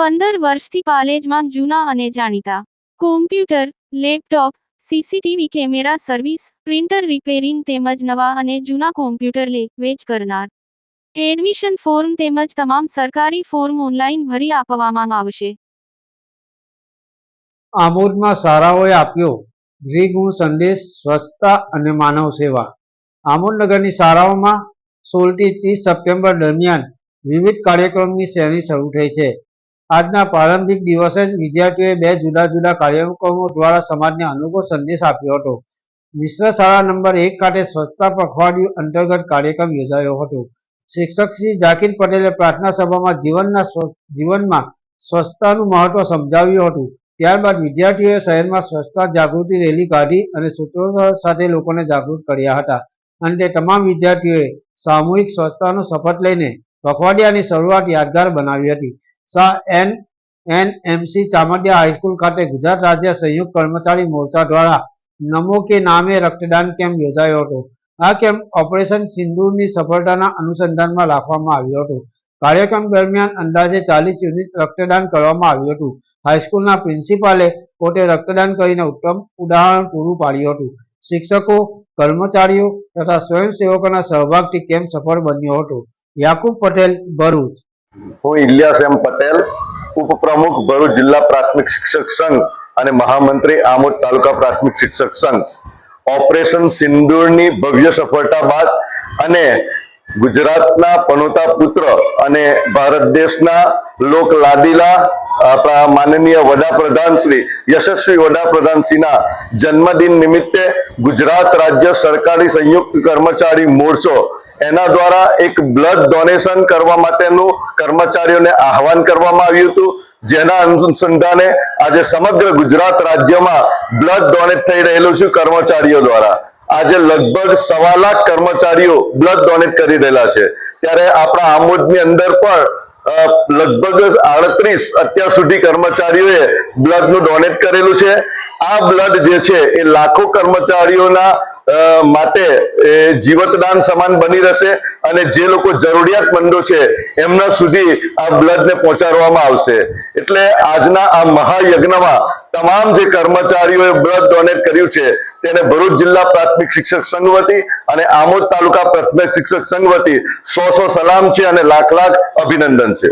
પંદર વર્ષથી પાલેજમાં જૂના અને જાણીતા. Computer laptop CCTV camera service printer repairing તેમજ નવા અને જૂના કોમ્પ્યુટર લે, વેચ કરનાર. એડમિશન ફોર્મ તેમજ તમામ સરકારી ફોર્મ ઓનલાઈન ભરી આપવામાં આવશે. આમોદમાં સારાઓએ આપ્યો. દ્વિગુણ સંદેશ, સ્વચ્છતા અને માનવ સેવા. આમોદ નગરની શાળાઓમાં સોળથી ત્રીસ સપ્ટેમ્બર દરમિયાન વિવિધ કાર્યક્રમની શ્રેણી શરૂ થઈ છે. આજના પ્રારંભિક દિવસે જ વિદ્યાર્થીઓએ બે જુદા જુદા કાર્યક્રમો દ્વારા સમાજને અનુકૂળ સંદેશ આપ્યો હતો. મિશ્ર શાળા નંબર એક ખાતે સ્વચ્છતા પખવાડિયું અંતર્ગત કાર્યક્રમ યોજાયો હતો. શિક્ષક શ્રી જાકીર પટેલે પ્રાર્થના સભામાં જીવનના જીવનમાં સ્વચ્છતાનું મહત્વ સમજાવ્યું હતું. ત્યારબાદ વિદ્યાર્થીઓએ શહેરમાં સ્વચ્છતા જાગૃતિ રેલી કાઢી અને સૂત્રો સાથે લોકોને જાગૃત કર્યા હતા. અંતે તમામ વિદ્યાર્થીઓએ સામૂહિક સ્વચ્છતાનો શપથ લઈને પખવાડિયાની શરૂઆત યાદગાર બનાવી હતી. Shah N N MC Chamadia high school ખાતે ગુજરાત રાજ્ય સંયુક્ત કર્મચારી મોરચા દ્વારા નમો કે નામે રક્તદાન કેમ્પ યોજાયો હતો. આ કેમ્પ ઓપરેશન સિંદૂરની સફળતાના અનુસંધાનમાં રાખવામાં આવ્યો હતો. કાર્યક્રમ દરમિયાન અંદાજે ચાલીસ યુનિટ રક્તદાન કરવામાં આવ્યું હતું. હાઈસ્કૂલના પ્રિન્સિપાલે પોતે રક્તદાન કરીને ઉત્તમ ઉદાહરણ પૂરું પાડ્યું હતું. શિક્ષકો, કર્મચારીઓ તથા સ્વયંસેવકોના સહભાગથી કેમ્પ સફળ બન્યો હતો. યાકુબ પટેલ, ભરૂચ. હું ઇલિયાસ એમ પટેલ, ઉપપ્રમુખ ભરૂચ જિલ્લા પ્રાથમિક શિક્ષક સંઘ અને મહામંત્રી આમોદ તાલુકા પ્રાથમિક શિક્ષક સંઘ. ઓપરેશન સિંદૂરની ભવ્ય સફળતા બાદ અને ગુજરાતના પનોતા પુત્ર અને ભારત દેશના લોક લાદીલા આપણા માનનીય વડાપ્રધાન શ્રી, યશસ્વી વડાપ્રધાન શ્રીના જન્મદિન નિમિત્તે ગુજરાત રાજ્ય સરકારી સંયુક્ત કર્મચારી મોરચો, એના દ્વારા એક બ્લડ ડોનેશન કરવા માટેનું કર્મચારીઓને આહવાન કરવામાં આવ્યું હતું, જેના અનુસંધાને આજે સમગ્ર ગુજરાત રાજ્યમાં બ્લડ ડોનેટ થઈ રહેલું છે કર્મચારીઓ દ્વારા. આજે લગભગ સવા લાખ કર્મચારીઓ બ્લડ ડોનેટ કરી રહેલા છે. ત્યારે આપણા આમોદની અંદર પણ લગભગ આડત્રીસ અત્યાર સુધી કર્મચારીઓએ બ્લડનું ડોનેટ કરેલું છે. આ બ્લડ જે છે એ લાખો કર્મચારીઓના માટે જીવતદાન સમાન બની રહેશે અને જે લોકો જરૂરિયાતમંદો છે, એમના સુધી આ બ્લડને પહોંચાડવામાં આવશે. એટલે આજના આ મહાયજ્ઞમાં તમામ જે કર્મચારીઓએ બ્લડ ડોનેટ કર્યું છે, તેને ભરૂચ જિલ્લા પ્રાથમિક શિક્ષક સંઘ વતી અને આમોદ તાલુકા પ્રાથમિક શિક્ષક સંઘ વતી સો સો સલામ છે અને લાખ લાખ અભિનંદન છે.